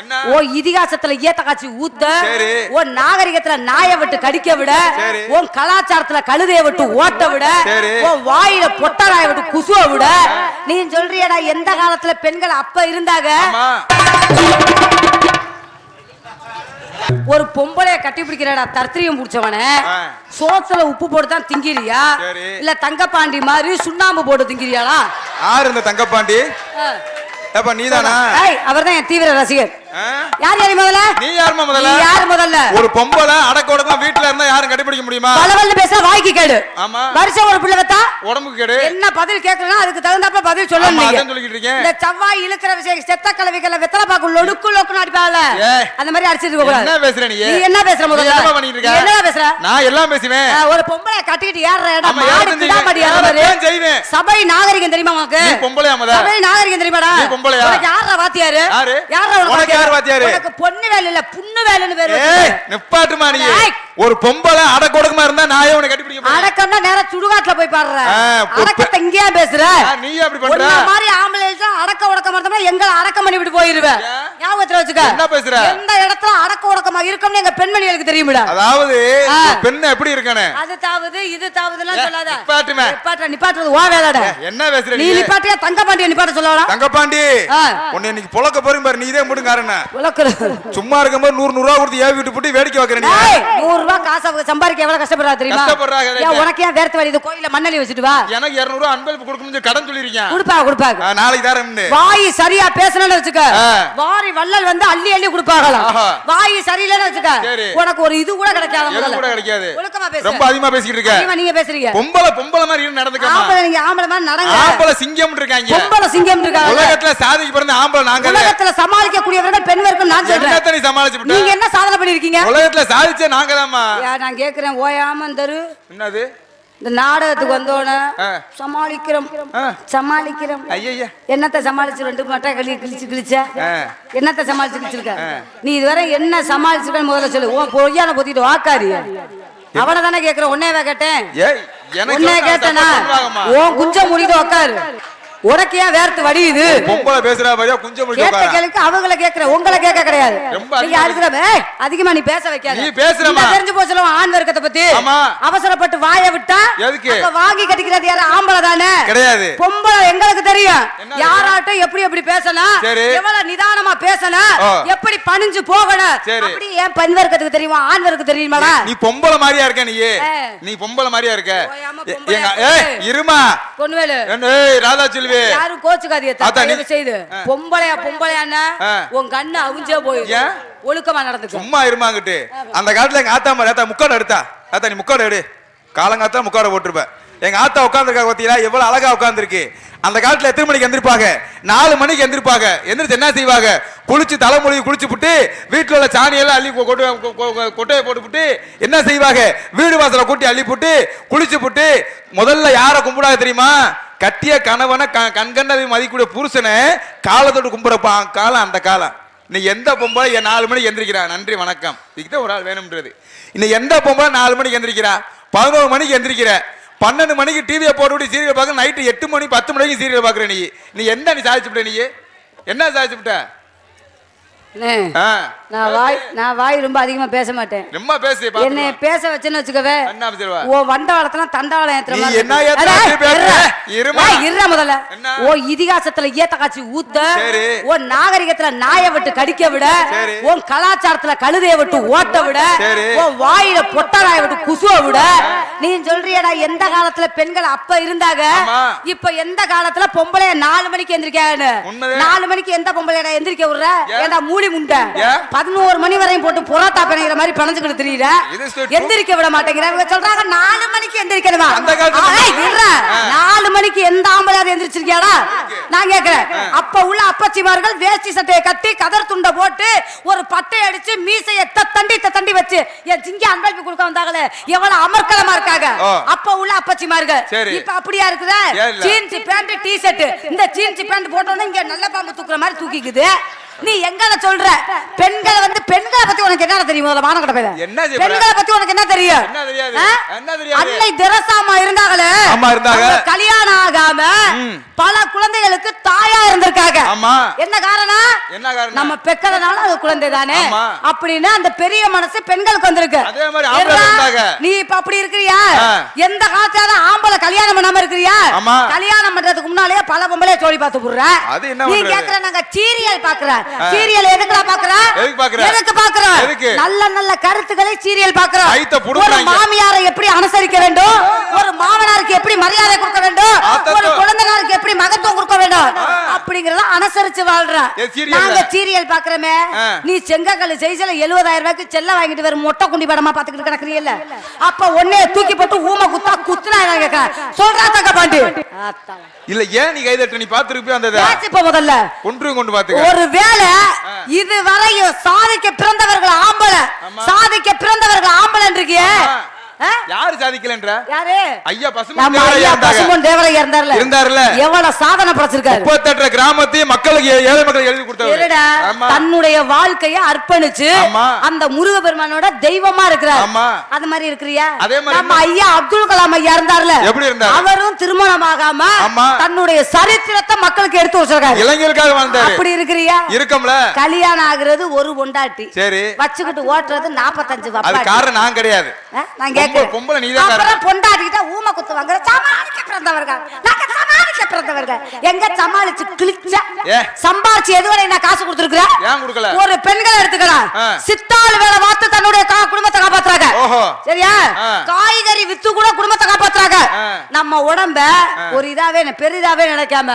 என்ன? ஓ இதிகாசத்துல ஈத்த காட்சி ஊத்த. ஓ நாகரிகத்துல நாயை விட்டு கடிக்க விட. உன் கலாச்சாரத்துல கழுதையை விட்டு ஓட்ட விட. உன் வாயில பொட்ட நாயை விட்டு குசுவ விட நீ சொல்றியடா எந்த காலத்துல பெண்கள் அப்ப இருந்தாங்க ஒரு பொம்பளைய கட்டி பிடிக்கிறடா தர்த்திரியம் புடிச்சவன. சோத்துல உப்பு போட்டு தான் திங்கிறியா. இல்ல தங்கப்பாண்டி மாதிரி சுண்ணாம்பு போட்டு திங்கிறியாளா யாரு இந்த தங்கப்பாண்டி ஏப்பா நீதானா? அவர்தான் என் தீவிர ரசிகர்? யார் யாரு முதல்ல? நீ யாரும்மா முதல்ல? நீ யார் முதல்ல? ஒரு பொம்பளை அடக்க ஒடுக்கமா வீட்டுல இருந்தா யாரும் கண்டுபிடிக்க முடியுமா? பலவல்ல பேச வாய்க்கு கேடு. ஆமா. வருஷம் ஒரு பிள்ளை வத்தா உடம்புக்கு கேடு. என்ன பதில் கேட்கணும் அதுக்கு தகுந்தாப்புல பதில் சொல்லணும் நீங்க. அதான் சொல்லிக்கிட்டு இருக்கேன். இந்த செவ்வாய் இழுக்கிற விஷயம் செத்த கலவிக்கல வெத்தலை பாக்கு லொடுக்கு லொக்குன்னு அடிப்பாங்கல்ல ஏய். அந்த மாதிரி அடிச்சிட்டு இருக்க கூடாது. என்ன பேசுற நீ? நீ என்ன பேசுற நீ முதல்ல? என்னம்மா பண்ணிட்டு இருக்க? நீ என்னடா பேசுற? நான் எல்லாம் பேசுவேன். ஒரு பொம்பளை கட்டிக்கிட்டு ஏறுற இடம் யார் மாடு? கிடாமடி ஏறுற யார் மாதிரி. சபை நாகரிகம் தெரியுமா உனக்கு முத? சபை நாகரிகம் தெரியுமாடா நீ பொம்பளையா? உனக்கு யாரா வாத்தியாரு யாரு? யாரா உனக்கு யார் வாத்தியாரு? உனக்கு பொண்ணு வேலை இல்ல புண்ணு வேலைன்னு பேரு. நிப்பாட்டுமா நீ. ஒரு பொம்பளை அடக்க ஒடுக்கமா இருந்தா நாயே உனக்கு முடியும் அடக்கம்னா நேரா சுடுகாட்டுல போய் பாடுற. அடக்கத்தை இங்கேயா பேசுற? நீ அப்படி பண்ற. மாதிரி ஆம்பளை அடக்க உடக்க மாட்டோம்னா எங்களை அடக்கம் பண்ணி விட்டு போயிருவேன்? ஞாபகத்துல வச்சுக்க. என்ன பேசுற? எந்த இடத்துல அடக்க உடக்கமா இருக்கும்னு எங்க பெண்மணிகளுக்கு தெரியுமிடா. அதாவது பெண்ணு எப்படி இருக்கானே அது தாவுது இது தாவுதுலாம் சொல்லாத. நிப்பாட்டுமே. நிப்பாட்டுற நிப்பாட்டுறது ஓ வேலைடா. என்ன பேசுற நீ நிப்பாட்டியா? தங்க பாண்டிய நிப்பாட்ட சொல்லலாம் தங்கப்பாண்டி ஆ. உன்னை இன்னைக்கு புழக்க போறீங்க பாரு. நீ இதே உலக்குறது சும்மா இருக்கும்போது நூறு நூறு ரூபா கொடுத்து ஏவி விட்டு போட்டு வேடிக்கை வைக்கிற நீ. ஏய், நூறு ரூபாய் காசு சம்பாதிக்க எவ்வளவு கஷ்டப்படுறா தெரியுமா? ஏன் உனக்கு ஏன் வேர்த்து வலி? இது கோயில மண்ணலி வச்சுட்டு வா. எனக்கு இருநூறு ரூபா அன்பளிப்பு கொடுக்கணும்னு கடன் சொல்லிருக்கேன் கொடுப்பா கொடுப்பாங்க ஆ, நாளைக்கு தரேன் வாய் சரியா பேசணும்னு வச்சுக்க. வாரி வள்ளல் வந்து அள்ளி அள்ளி கொடுப்பாங்களாம். வாய் சரியில்லைன்னு வச்சுக்க. உனக்கு ஒரு இது கூட கிடைக்காத முதல்ல கூட கிடைக்காது. ஒழுக்கமா பேசு ரொம்ப அதிகமா பேசிக்கிட்டு இருக்க. நீங்க பேசுறீங்க. பொம்பளை பொம்பளை மாதிரி இருந்து நடந்துக்கமா ஆம்பளை நீங்க ஆம்பளை மாதிரி நடங்க. ஆம்பளை சிங்கம் இருக்காங்க. பொம்பளை சிங்கம் இருக்காங்க. உலகத்துல சாதிக்கு பிறந்த ஆம்பளை நாங்க உலகத்துல சமாளிக்க கூடியவர்கள் பெண் வரைக்கும் நான் சொல்றேன்? நீங்க என்ன சாதனை பண்ணிருக்கீங்க? உலகத்துல சாதிச்ச நாங்க நான் கேக்குறேன் ஓயாம தரு. என்னது? இந்த நாடகத்துக்கு வந்தோடனே. சமாளிக்கிறோம். சமாளிக்கிறோம். ஐயா என்னத்த சமாளிச்சு ரெண்டு மட்டை களி கிழிச்சு கிழிச்ச. என்னத்த சமாளிச்சு கிழிச்சிருக்க? நீ இதுவரை என்ன சமாளிச்சிருக்கன்னு முதல்ல சொல்லு. உன் பொய்யான பொத்திட்டு வாக்காரி அவனை தானே கேக்குறேன் உன்னையவே கேட்டேன்? சொன்னா கேட்டனா. உன் குஞ்சம் முடிட்டு உக்காரு. உனக்கு ஏன் வேர்த்து வடியுது? பொம்பளை பேசுறா பாரியா குஞ்சம் கேட்ட. கேளுக்கு அவங்கள கேக்குற உங்களை கேட்க கிடையாது. நீங்க ஏய், அதிகமா நீ பேச வைக்காத. நீ பேசுறமா? தெரிஞ்சு போச்சுல ஆண் வர்க்கத்தை பத்தி. ஆமா. அவசரப்பட்டு வாயை விட்டா எதுக்கு? அப்ப வாங்கி கட்டிக்கிறது யாரு? ஆம்பளை தானே. கிடையாது. பொம்பளை எங்களுக்கு தெரியும். யாராட்டும் எப்படி எப்படி பேசணும். எவ்வளவு நிதானமா பேசணும். எப்படி பணிஞ்சு போகணும். அப்படி ஏன் பெண் வர்க்கத்துக்கு தெரியுமா? ஆண் வர்க்கத்துக்கு தெரியுமாடா நீ பொம்பளை மாதிரியா இருக்க நீ. நீ பொம்பளை மாதிரியா இருக்க. இருமா. என்ன ஏய் ராதா செல்வி யாரும் கோச்சுக்காதீங்க தயவு செய்து பொம்பளையா பொம்பளையான்னா ஆ. உன் கண்ணு அவிஞ்சே போயிடும்? ஒழுக்கமா நடந்துக்கும் சும்மா இருமாங்கிட்டு அந்த காலத்துல எங்க ஆத்தா மாதிரி ஆத்தா முக்காடு எடுத்தா. ஆத்தா நீ முக்காடு எடு. காலங்காத்தா முக்காடு போட்டிருப்ப. எங்க ஆத்தா உட்காந்துருக்கா பாத்தீங்களா? எவ்வளவு அழகா உட்காந்துருக்கு அந்த காலத்துல எத்தனை மணிக்கு எந்திருப்பாங்க? நாலு மணிக்கு எந்திருப்பாங்க. எந்திரிச்சு என்ன செய்வாங்க? குளிச்சு தலைமொழி குளிச்சு புட்டு வீட்டுல உள்ள சாணி எல்லாம் அள்ளி கொட்டு கொட்டையை போட்டு புட்டு என்ன செய்வாங்க? வீடு வாசல கூட்டி அள்ளி போட்டு குளிச்சு புட்டு முதல்ல யாரை கும்பிடாத தெரியுமா? கட்டிய கணவனை கண்கண்டதை மதிக்கூடிய புருஷனை காலத்தோடு கும்பிடப்பா காலம் அந்த காலம். நீ எந்த பொம்பளை என் நாலு மணிக்கு எந்திரிக்கிறா? நன்றி வணக்கம். இதுக்கு ஒரு ஆள் வேணும்ன்றது. இன்னும் எந்த பொம்பளை நாலு மணிக்கு எந்திரிக்கிறா? பதினோரு மணிக்கு எந்திரிக்கிற. பன்னெண்டு மணிக்கு டிவியை போட்டு சீரியல் பார்க்க நைட்டு எட்டு மணி பத்து மணிக்கு சீரியல் பார்க்குற நீ. நீ என்ன நீ சாதிச்சுட்ட நீ? என்ன சாதிச்சுட்ட ஆ. நான் வாய் நான் வாய் ரொம்ப அதிகமா பேச மாட்டேன் ரொம்ப பேசு என்னை. பேச வச்சேன்னு வச்சுக்கவே? ஓ வண்டவாளத்தெல்லாம் தண்டவாளம் ஏத்துற மாதிரி என்ன இருடா முதல்ல? ஓ இதிகாசத்துல ஈத்த காட்சி ஊத்த. ஓ நாகரிகத்துல நாயை விட்டு கடிக்க விட. உன் கலாச்சாரத்துல கழுதையை விட்டு ஓட்ட விட. உன் வாயில பொட்ட நாயை விட்டு குசுவ விட நீ சொல்றியடா எந்த காலத்துல பெண்கள் அப்ப இருந்தாங்க. இப்ப எந்த காலத்துல பொம்பளைய நாலு மணிக்கு எந்திரிக்கான்னு. நாலு மணிக்கு எந்த பொம்பளையடா எந்திரிக்க விடுற ஏன்? ஏண்டா மூடி முண்டை? பதினோரு மணி வரையும் போட்டு புரோட்டா பிணைகிற மாதிரி பிணைஞ்சுக்கிட்டு தெரியுற. straight எந்திரிக்க விட மாட்டேங்கிற. இவங்க சொல்றாங்க நாலு மணிக்கு எந்திரிக்கணுமா. நாலு மணிக்கு எந்த ஆம்பளையாவது எந்திரிச்சிருக்கியாடா? நான் கேக்குறேன். அப்ப உள்ள அப்பச்சிமார்கள் வேஷ்டி சட்டையை கட்டி கதர் துண்டை போட்டு ஒரு பட்டை அடிச்சு மீசைய தண்டி தண்டி வச்சு என் சிங்க அன்பளிப்பு கொடுக்க வந்தாங்களே. எவ்வளவு அமர்க்கலமா இருக்காங்க. அப்ப உள்ள அப்பச்சிமார்கள். இப்ப அப்படியா இருக்குதா? ஜீன்ஸ் பேண்ட் டி ஷர்ட் இந்த ஜீன்ஸ் பேண்ட் போட்டோன்னே இங்க நல்ல பாம்பு தூக்குற மாதிரி தூக்கிக்குது. நீ எங்கட சொல்ற? பெண்களை வந்து பெண்களை பத்தி உனக்கு என்ன தெரியும்? முதல்ல செய்ய போற? பெண்களை பத்தி உனக்கு என்ன தெரியும்? அன்னை தெரசாமா இருந்தாங்களே. கல்யாணம் ஆகாம. பல குழந்தைகளுக்கு ஆமா. என்ன காரணம் என்ன காரணம்? நம்ம பெக்கறதுனால அது குழந்தை தானே. அப்படின்னு அந்த பெரிய மனசு பெண்களுக்கு வந்திருக்கு அதே மாதிரி ஆம்பளை இருந்தாங்க. நீ இப்ப அப்படி இருக்கிறியா. எந்த காலத்தால ஆம்பளை கல்யாணம் பண்ணாம இருக்கிறியா. கல்யாணம் பண்றதுக்கு முன்னாலே பல பொம்பளைய ஜோடி பார்த்து போடுற அது என்ன நீ? கேக்குற நாங்க சீரியல் பாக்குற சீரியல் எதுக்குடா பாக்குற எதுக்கு பாக்குற? எதுக்கு பாக்குற? நல்ல நல்ல கருத்துக்களை சீரியல் பாக்குற கைத்த ஒரு புடுங்குறாங்க. மாமியாரை எப்படி அனுசரிக்க வேண்டும் ஒரு மாமனாருக்கு எப்படி மரியாதை கொடுக்க வேண்டும். ஒரு குழந்தைனாருக்கு எப்படி மகத்துவம் கொடுக்க வேண்டும் அப்படிங்கறத அனுசரிச்சு சீரியல்ல? நாங்க சீரியல் பாக்குறோமே. நீ செங்கக்கல் செய்சல எழுபதாயிரம் ரூபாய்க்கு செல்ல வாங்கிட்டு வர மொட்டை குண்டி படமா பாத்துக்கிட்டு கிடக்குறீல்ல? அப்ப ஒன்னே தூக்கி போட்டு ஊமை குத்தா குத்துனா கேட்க சொல்றா தக்க பாண்டு. இல்ல ஏன் நீ கைதட்ட நீ பாத்துருப்பிய அந்த இதை? இப்ப முதல்ல? ஒன்றையும் கொண்டு பாத்துக்க ஒரு வேளை இதுவரையும் சாதிக்க பிறந்தவர்கள் ஆம்பளை. ஆமா. சாதிக்க பிறந்தவர்கள் ஆம்பளை இருக்கியே? யாரு சாதிக்கலன்ற? யாரு? ஐயா பசுமன் ஐயா. பசுமன் தேவரையா இருந்தார்ல? இருந்தாருல்ல? எவ்வளவு சாதனை படைச்சிருக்காரு? முப்பத்தெட்டு கிராமத்தையும் மக்களுக்கு ஏழை மக்களுக்கு எழுதி ஆமா. தன்னுடைய வாழ்க்கைய அர்ப்பணிச்சு. அந்த முருகபெருமானோட தெய்வமா இருக்கிறார். அது மாதிரி இருக்கிறியா? அதே மாதிரி நம்ம ஐயா அப்துல் கலாம் ஐயா இருந்தார்ல. எப்படி இருந்தாரு? அவரும் திருமணமாகாம ஆமா. தன்னுடைய சரித்திரத்தை மக்களுக்கு எடுத்து வச்சிருக்காரு. இளைஞருக்காக வாழ்ந்தாரு. அப்படி இருக்கிறியா? இருக்கம்ல. கல்யாணம் ஆகுறது ஒரு பொண்டாட்டி. சரி. வச்சுக்கிட்டு ஓட்டுறது அது வப்பாட்டி. காரணம் நான் கிடையாது. நான் கேட்கிறேன் பொம்பளை நீதான் அப்புறம் பொண்டாட்டிக்கிட்ட ஊமை குத்துவாங்க சமாளிக்க பிறந்தவர்கள். நாங்க சமாளிக்க பிறந்தவர்கள். எங்க சமாளிச்சு கிழிச்சா ஏ. சம்பாரிச்சு எதுவரை நான் காசு கொடுத்துருக்குறேன் ஏன் கொடுக்கல? ஒரு பெண்களை எடுத்துக்கலாம். சித்தாள் வேலை பார்த்து தன்னுடைய குடும்பத்தை காப்பாத்துறாங்க. சரியா. காய்கறி வித்து கூட குடும்பத்தை காப்பாத்துறாங்க. நம்ம உடம்ப ஒரு இதாவே பெரிதாவே நினைக்காம.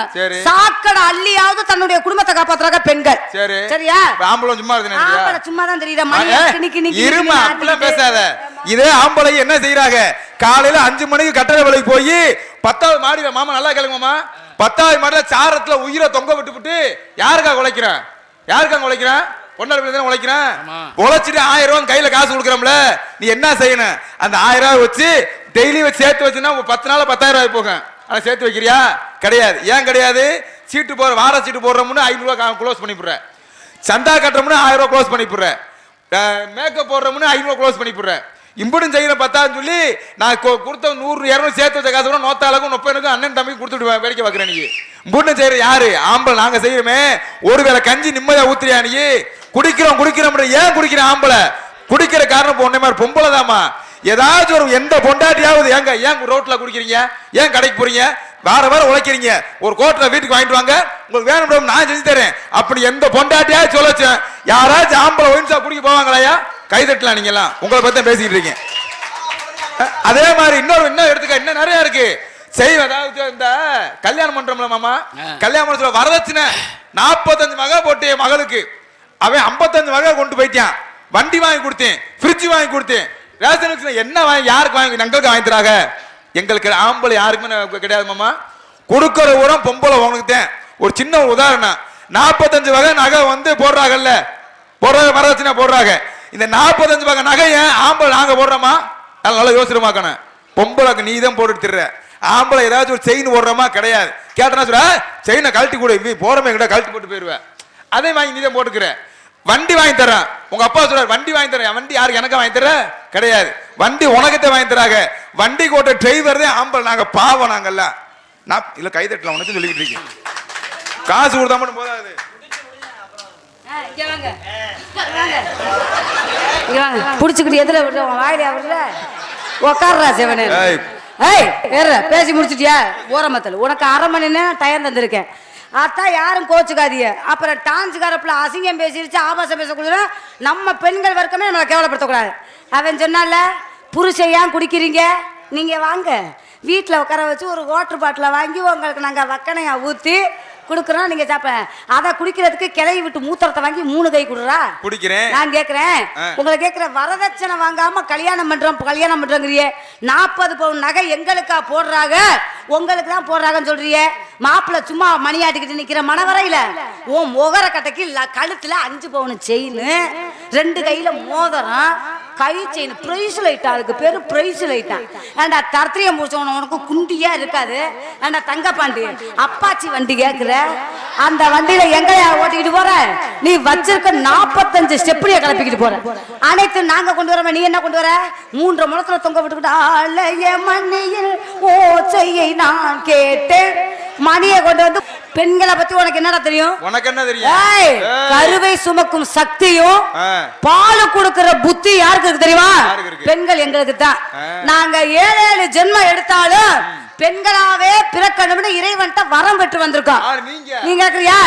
சாக்கடை அள்ளியாவது தன்னுடைய குடும்பத்தை காப்பாத்துறாங்க பெண்கள். சரி. சரியா? சும்மா சும்மா தான் மணி இருமா பேசாத. இதே ஆம்பளை என்ன செய்யறாங்க காலையில அஞ்சு மணிக்கு கட்டளை வேலைக்கு போய் பத்தாவது மாடியில மாமா நல்லா கேளுங்க மாமா? பத்தாவது மாடியில சாரத்துல உயிரை தொங்க விட்டு விட்டு யாருக்கா உழைக்கிறேன் யாருக்கா உழைக்கிறேன் பொண்ணாடி தானே உழைக்கிறேன் உழைச்சிட்டு ஆயிரம் ரூபாய் கையில காசு கொடுக்குறோம்ல நீ என்ன செய்யணும்? அந்த ஆயிரம் ரூபாய் வச்சு டெய்லி வச்சு சேர்த்து வச்சுன்னா பத்து நாள் பத்தாயிரம் ரூபாய் போகும். ஆனா சேர்த்து வைக்கிறியா? கிடையாது. ஏன் கிடையாது? சீட்டு போற வார சீட்டு போடுறோம்னு ஐநூறு ரூபாய் க்ளோஸ் பண்ணி போடுறேன் சந்தா கட்டுறோம்னு ஆயிரம் ரூபாய் க்ளோஸ் பண்ணி போடுறேன் மேக்கப் போடுறோம்னு ஐநூறு க்ளோஸ் பண்ணி போடுறேன் இம்புடும் செய்யணும் பத்தான்னு சொல்லி நான் கொ- கொடுத்த நூறு இரநூறு சேர்த்து வச்ச காசு கூட நோத்தாளுக்கும் முப்பனுக்கும் அண்ணன் தம்பி கொடுத்துட்டு வேலைக்கு வேடிக்கை பார்க்குறேன் நீ. இம்புடும் செய்கிற யாரு? ஆம்பளை நாங்கள் செய்யறோமே ஒருவேளை கஞ்சி நிம்மதியாக ஊத்துறியா நீ? குடிக்கிறோம் குடிக்கிறோம் ஏன் குடிக்கிற ஆம்பளை? குடிக்கிற காரணம் ஒன்றே மாதிரி பொம்பளை தாமா ஏதாச்சும் ஒரு எந்த பொண்டாட்டியாவது ஏங்க ஏன் ரோட்டில் குடிக்கிறீங்க? ஏன் கடைக்கு போறீங்க? வார வேற உழைக்கிறீங்க. ஒரு கோட்டில் வீட்டுக்கு வாங்கிட்டு வாங்க. உங்களுக்கு வேணும் நான் செஞ்சு தரேன். அப்படி எந்த பொண்டாட்டியாவது சொல்லச்சேன் யாராச்சும் ஆம்பளை ஒயின்ஸா குடிக்க போவாங்களாயா? கை தட்டலாம் நீங்க எல்லாம் உங்களை பத்தி தான் பேசிக்கிட்டு இருக்கீங்க அதே மாதிரி இன்னொரு இன்னும் எடுத்துக்க இன்னும் நிறைய இருக்கு. செய்வ அதாவது இந்த கல்யாணம் பண்றோம்ல மாமா கல்யாணம் பண்ண வரதட்சணை நாற்பத்தஞ்சு மக போட்டு என் மகளுக்கு. அவன் 55 மக கொண்டு போயிட்டான். வண்டி வாங்கி கொடுத்தேன் ஃப்ரிட்ஜ் வாங்கி கொடுத்தேன். ரேஷன் என்ன வாங்கி யாருக்கு வாங்கி எங்களுக்கு வாங்கி தராங்க? எங்களுக்கு ஆம்பளை யாருக்குமே கிடையாது மாமா. கொடுக்கிற உரம் பொம்பளை உனக்கு தான். ஒரு சின்ன உதாரணம். நாற்பத்தஞ்சு வகை நகை வந்து போடுறாங்கல்ல. போடுறாங்க வரதட்சணை போடுறாங்க. இந்த நாற்பத்தஞ்சு பக்கம் நகையை ஆம்பளை நாங்கள் போடுறோமா? நல்லா நல்லா யோசிச்சுமாக்கணும் பொம்பளைக்கு நீ தான் போட்டு திடுற ஆம்பளை ஏதாச்சும் ஒரு செயின் போடுறோமா? கிடையாது. கேட்டனா சொல்ற செயினை கழட்டி கூட. இவ்வி போறமே கிட்ட கழட்டி போட்டு போயிடுவேன் அதே வாங்கி நீ தான் போட்டுக்கிற. வண்டி வாங்கி தரேன் உங்க அப்பா சொல்றாரு வண்டி வாங்கி தரேன் வண்டி யாருக்கு? எனக்கு வாங்கி தர கிடையாது. வண்டி உனக்கத்தை வாங்கி தராங்க. வண்டி கோட்ட டிரைவர் தான் ஆம்பளை நாங்கள் பாவம் நாங்கல்ல நான் இல்லை கை தட்டலாம் உனக்கு சொல்லிக்கிட்டு இருக்கேன். காசு கொடுத்தா மட்டும் போதாது. புடிச்சுக்கிட்டு எதுல விடுற? உன் வாயிலையா விடுற? உக்காடுறா சிவனே. ஏய். ஏய் ஏற பேசி முடிச்சிட்டியா? ஓரமத்தல். உனக்கு அரை மணி நேரம் டயம் தந்திருக்கேன். அதான் யாரும் கோச்சுக்காதீங்க. அப்புறம் டான்ஸ் காரப்புல அசிங்கம் பேசிருச்சு ஆபாசம் பேசக்கூடாது. நம்ம பெண்கள் வர்க்கமே நம்மளை கேவலப்படுத்தக்கூடாது. அவன் சொன்னால புருஷன் ஏன் குடிக்கிறீங்க? நீங்க வாங்க. வீட்டில் உட்கார வச்சு ஒரு வாட்டர் பாட்டில் வாங்கி உங்களுக்கு நாங்கள் வக்கனையா ஊற்றி கொடுக்குறோம் நீங்க சாப்பிட. அதை குடிக்கிறதுக்கு கிளை விட்டு மூத்திரத்தை வாங்கி மூணு கை கொடுறா? குடிக்கிறேன். நான் கேக்குறேன். ஆ. உங்களை கேக்குற வரதட்சணை வாங்காம கல்யாணம் பண்றோம் கல்யாணம் பண்றோங்கிறியே. நாற்பது பவுன் நகை எங்களுக்கா போடுறாங்க? உங்களுக்கு தான் போடுறாங்கன்னு சொல்றியே. மாப்பிள்ளை சும்மா மணியாட்டிக்கிட்டு நிக்கிற மனவரையில உன் முகர கட்டைக்கு கழுத்துல அஞ்சு பவுன் செயின் ரெண்டு கையில மோதிரம் கை செயின் பிரைஸ் லைட்டா அதுக்கு பேரு பிரைஸ் லைட்டா ஏண்டா தரத்திரிய முடிச்சவன உனக்கு குண்டியா இருக்காது? ஏண்டா தங்கப்பாண்டி அப்பாச்சி வண்டி கேக்குற? அந்த வண்டியில எங்கயா ஓட்டிக்கிட்டு போற? நீ வச்சிருக்க நாற்பத்தஞ்சு ஸ்டெப்னிய கிளப்பிக்கிட்டு போற. அனைத்து நாங்க கொண்டு வரோம் நீ என்ன கொண்டு வர? மூன்று முளத்துல தொங்க விட்டுக்கிட்டு ஆலய மண்ணியில் ஓசையை நான் கேட்டேன். மணியை கொண்டு வந்து பெண்களை பத்தி உனக்கு என்னடா தெரியும் உனக்கு என்ன தெரியும். கருவை சுமக்கும் சக்தியும். பால் கொடுக்கிற புத்தி யாருக்கு தெரியுமா? பெண்கள் எங்களுக்கு தான். நாங்க ஏழு ஏழு ஜென்மம் எடுத்தாலும் பெண்களாவே பிறக்கணும்னு இறைவன்ட்ட வரம் பெற்று வந்திருக்கோம். நீங்க? கேக்குறியா.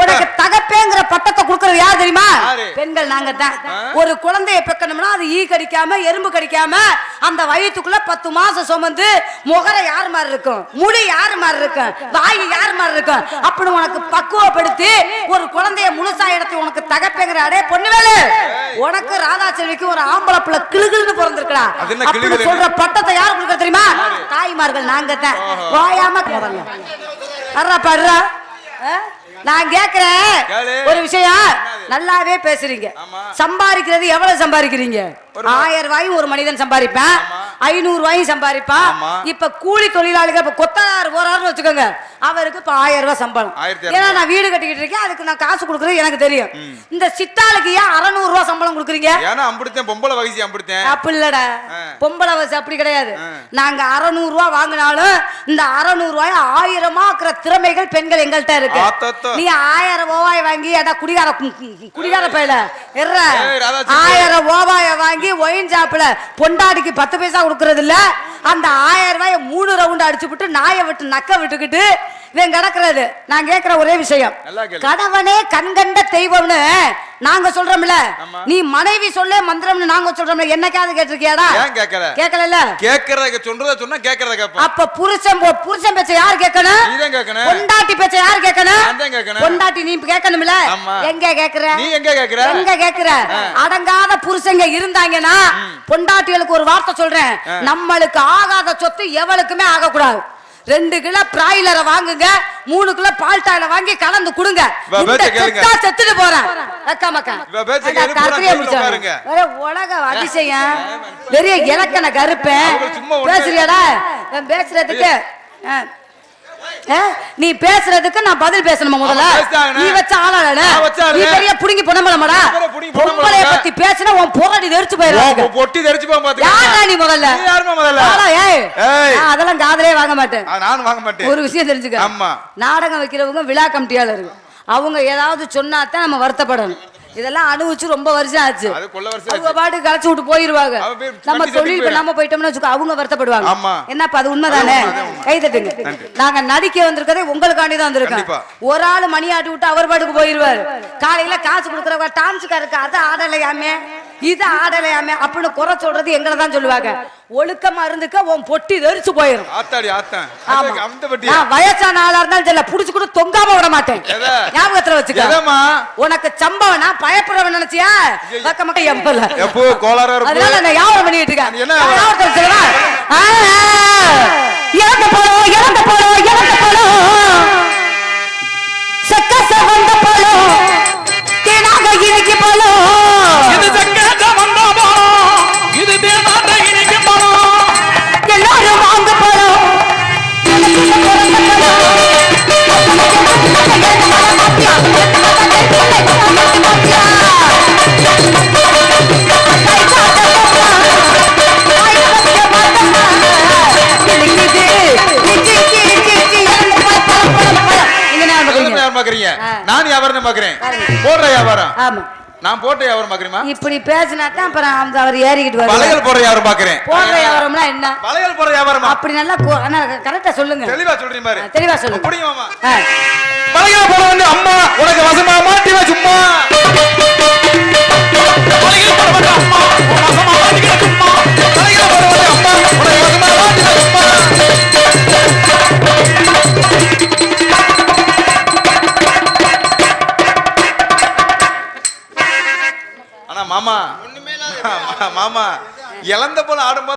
உனக்கு தகப்பேங்கிற பட்டத்தை கொடுக்கறது யார் தெரியுமா? பெண்கள் நாங்க தான். ஒரு குழந்தைய பெக்கணும்னா அது ஈ கடிக்காம எறும்பு கடிக்காம அந்த வயிற்றுக்குள்ள பத்து மாசம் சுமந்து முகரை யார் மாதிரி இருக்கும்? முடி யார் மாதிரி இருக்கும்? வாய் யார் மாதிரி இருக்கும்? அப்படி உனக்கு பக்குவப்படுத்தி ஒரு குழந்தைய முழுசா எடுத்து உனக்கு தகப்பேங்கிற அடே பொண்ணுவேலு உனக்கு ராதா செல்விக்கு ஒரு ஆம்பளை பிள்ளை கிளுகிள்னு பிறந்திருக்கா அது என்ன அப்படி கிளுகிளுன்னு? சொல்ற பட்டத்தை யார் கொடுக்க தெரியுமா? தாய்மார்கள் நாங்க தான் வாயாம முதல்ல அறா படுறா? நான் கேக்குறேன். ஒரு விஷயம். நல்லாவே பேசுறீங்க. சம்பாதிக்கிறது எவ்வளவு சம்பாதிக்கிறீங்க? ஆயிரம் ரூபாயும் ஒரு மனிதன் சம்பாதிப்பான். ஐநூறு ரூபாயும் சம்பாதிப்பான் ஆமா. இப்ப கூலி தொழிலாளிகள் இப்ப கொத்தனார் போறாருன்னு வச்சுக்கோங்க. அவருக்கு இப்ப ஆயிரம் ரூபாய் சம்பளம். ஏன்னா நான் வீடு கட்டிக்கிட்டு இருக்கேன். அதுக்கு நான் காசு கொடுக்கறது எனக்கு தெரியும். இந்த சித்தாளுக்கு ஏன் அறநூறு ரூபாய் சம்பளம் கொடுக்குறீங்க? ஏன்னா அம்பிடுத்தேன் பொம்பளை வயசு அம்பிடுத்தேன். அப்படி இல்லடா. பொம்பளை வயசு அப்படி கிடையாது. நாங்க அறநூறு ரூபாய் வாங்கினாலும் இந்த அறநூறு ரூபாய் ஆயிரமா இருக்கிற திறமைகள் பெண்கள் எங்கள்கிட்ட இருக்கு. நீ ஆயிரம் ரூபாய் வாங்கி ஏடா குடிகார குடிகார பையல. ஆயிரம் ரூபாய வாங்கி ஒயின் ஷாப்ல பொண்டாடிக்கு பத்து பைசா கொடுக்கறது இல்ல அந்த ஆயிரம் ரூபாய மூணு ரவுண்ட் அடிச்சு விட்டு நாயை விட்டு நக்க விட்டுக்கிட்டு இவன் கிடக்குறது. நான் கேக்குற ஒரே விஷயம். கணவனே கண்கண்ட தெய்வம்னு நாங்க சொல்றோம்ல. நீ மனைவி சொல்லே மந்திரம்னு நாங்க சொல்றோம்ல. என்னைக்காவது கேட்டிருக்கியாடா? கேட்கல கேட்கறத சொல்றத சொன்னா கேட்கறத அப்ப புருஷன் புருஷன் பேச்ச யார் கேட்கணும்? பொண்டாட்டி பேச்ச யார் கேட்கணும்? நான் கேட்கணும். பொண்டாட்டி நீ கேட்கணும்ல. எங்க கேக்குற? நீ எங்க கேட்கற எங்க கேக்குற? அடங்காத புருஷங்க இருந்தாங்கன்னா பொண்டாட்டிகளுக்கு ஒரு வார்த்தை சொல்றேன். நம்மளுக்கு ஆகாத சொத்து எவளுக்குமே ஆகக்கூடாது. ரெண்டு கிலோ பிராய்லரை வாங்குங்க மூணு கிலோ பால்டாயில வாங்கி கலந்து கொடுங்க. செத்தா செத்துட்டு போறேன். அக்கா மக்கா. உலக அதிசயம். பெரிய இலக்கண கருப்பேன் பேசுறியாடா? பேசுறதுக்கு? நீ பேசுறதுக்கு நான் பதில் பேசணுமா முதல்ல. நீ வச்ச ஆளாள. நீ பெரிய புடுங்கி பொண்ணமலமாடா? பொம்பளைய பத்தி பேசினா உன் பொறாடி தெரிச்சு போயிடுறாங்க பொட்டி தெரிச்சு போக யாரா நீ முதல்ல? நீ யாரும்மா முதல்ல? ஆளா, ஏய். ஏய். நான் அதெல்லாம் காதலே வாங்க மாட்டேன். நானும் வாங்க மாட்டேன். ஒரு விஷயம் தெரிஞ்சுக்க. ஆமா. நாடகம் வைக்கிறவங்க விழா கமிட்டியாளர்கள். அவங்க ஏதாவது சொன்னாதான் நம்ம வருத்தப்படணும். இதெல்லாம் அனுபவிச்சு ரொம்ப வருஷம் ஆச்சு. அவங்க பாட்டு களைச்சு விட்டு போயிருவாங்க. நம்ம தொழில் பண்ணாம போயிட்டோம்னு வச்சுக்கோ அவங்க வருத்தப்படுவாங்க. என்னப்பா அது உண்மைதானே? கை தட்டுங்க. நாங்க நடிக்க வந்திருக்கதே உங்களுக்காண்டி தான் வந்திருக்கோம். ஒரு ஆளு மணி ஆட்டி விட்டு அவர் பாட்டுக்கு போயிருவாரு. காலையில காசு கொடுக்குறவங்க டான்ஸுக்காருக்கு அதை ஆடலையாமே? இது ஆடலையாமே? அப்படின்னு குறை சொல்றது எங்களை தான் சொல்லுவாங்க. ஒழுக்கமா இருந்துக்க உன் பொட்டி தெரிச்சு ஆத்தாடி ஆத்தான். நான் வயசான ஆளா இருந்தாலும் தெரியல புடிச்சு கூட தொங்காம விட மாட்டேன்? ஞாபகத்துல வச்சுக்க. எதம்மா? உனக்கு சம்பவம் நான் பயப்படுறவன் நினைச்சியா? பக்க மக்க எம்பல எப்போ கோளாரா அதனால நான் யாவரம் பண்ணிட்டு இருக்கேன். என்ன? நான் யாவரத்தை சொல்லவா? ஆ, இறந்த பழம் இறந்த பழம் இறந்த பழம் ஆமா. நான் போட்ட வியாபாரம் பாக்குறீமா இப்படி பேசினா தான் அப்புறம் அந்த அவர் ஏறிக்கிட்டு வருவார். வளையல் போடுற வியாபாரம் பாக்குறேன் போடுற வியாபாரம்னா என்ன? வளையல் போடுற வியாபாரமா அப்படி நல்லா ஆனா கரெக்டா சொல்லுங்க. தெளிவா சொல்றீங்க பாரு. தெளிவா சொல்லுங்க. அப்படிங்க மாமா ஆ. வளையல் போட வந்து அம்மா உனக்கு வசமா மாட்டிவா சும்மா. வலையில் போடப்பட்ட அம்மா உன் வசமா மாட்டிக்கிற மாமா இழந்த போல ஆடும்போது